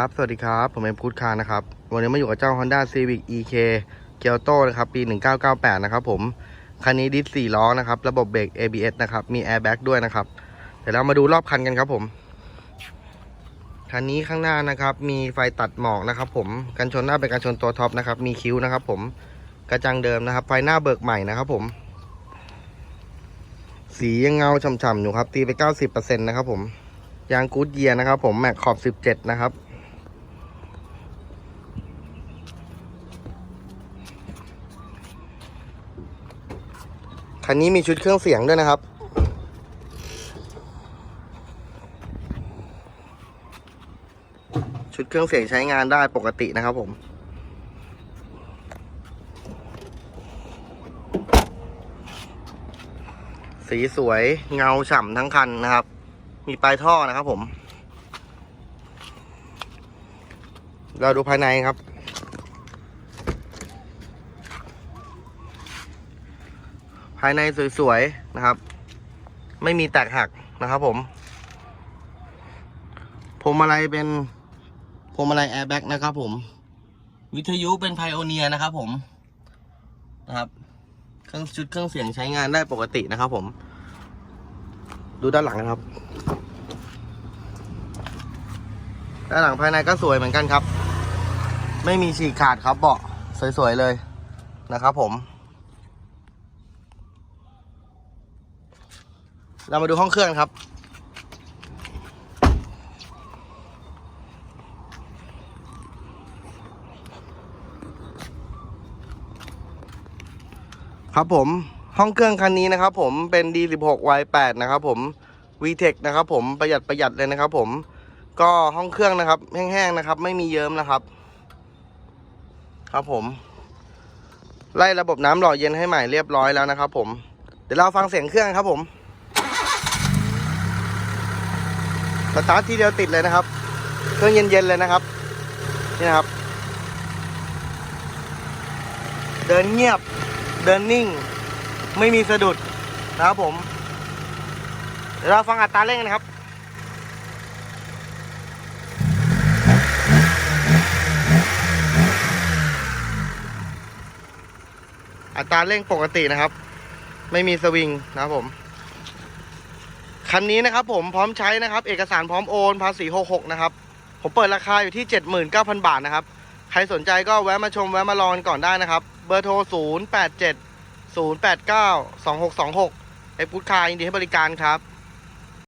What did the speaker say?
ครับ สวัสดีครับ ผมเอ็มพุทธคานะครับ วันนี้มาอยู่กับเจ้า Honda Civic EK เกียวโตนะครับ ปี 1998 นะครับผม คันนี้ดิส4ล้อนะครับ ระบบเบรก ABS นะครับ มี Airbag ด้วยนะครับ เดี๋ยวเรามาดูรอบคันกันครับผม คันนี้ข้างหน้านะครับ มีไฟตัดหมอกนะครับผม กันชนหน้าเป็นกันชนตัวท็อปนะครับ มีคิ้วนะครับผม กระจังเดิมนะครับ ไฟหน้าเบิกใหม่นะครับผม สียังเงาฉ่ำๆอยู่ครับ ตีไป 90%นะครับผมยางกูดเยียร์นะครับผม แม็กขอบ 17 นะครับ คันนี้มีชุดเครื่องเสียงด้วยนะครับ ชุดเครื่องเสียงใช้งานได้ปกตินะครับผมสีสวยเงาฉ่ำทั้งคันนะครับ มีปลายท่อนะครับผม เราดูภายในครับายในสวยๆนะครับ ไม่มีแตกหักนะครับผมพวงมาลัยเป็นพวงมาลัยแอร์แบ็กนะครับผม วิทยุเป็นไพโอเนียนะครับผมนะครับ เครื่องชุดเครื่องเสียงใช้งานได้ปกตินะครับผม ดูด้านหลังนะครับ ด้านหลังภายในก็สวยเหมือนกันครับ ไม่มีฉีกขาดครับเบาะสวยๆเลยนะครับผม เรามาดูห้องเครื่องครับ ครับผมห้องเครื่องคันนี้นะครับผมเป็น D16 Y8 นะครับผม VTEC นะครับผมประหยัดประหยัดเลยนะครับผมก็ห้องเครื่องนะครับ แห้งๆนะครับ ไม่มีเยิ้มนะครับ ครับผม ไล่ระบบน้ำหล่อเย็นให้ใหม่เรียบร้อยแล้วนะครับผม เดี๋ยวเราฟังเสียงเครื่องครับผม สตาร์ททีเดียวติดเลยนะครับ เครื่องเย็นๆเลยนะครับ นี่นะครับ เดินเงียบ เดินนิ่ง ไม่มีสะดุดนะครับผม เดี๋ยวเราฟังอัตราเร่งกันนะครับอัตราเร่งปกตินะครับ ไม่มีสวิงนะครับผม คันนี้นะครับผมพร้อมใช้นะครับ เอกสารพร้อมโอนภาษี66นะครับ ผมเปิดราคาอยู่ที่ 79,000 บาทนะครับ ใครสนใจก็แวะมาชมแวะมาลองกันก่อนได้นะครับ เบอร์โทร 087 089 2626ไอ้พุทธคายินดีให้บริการครับ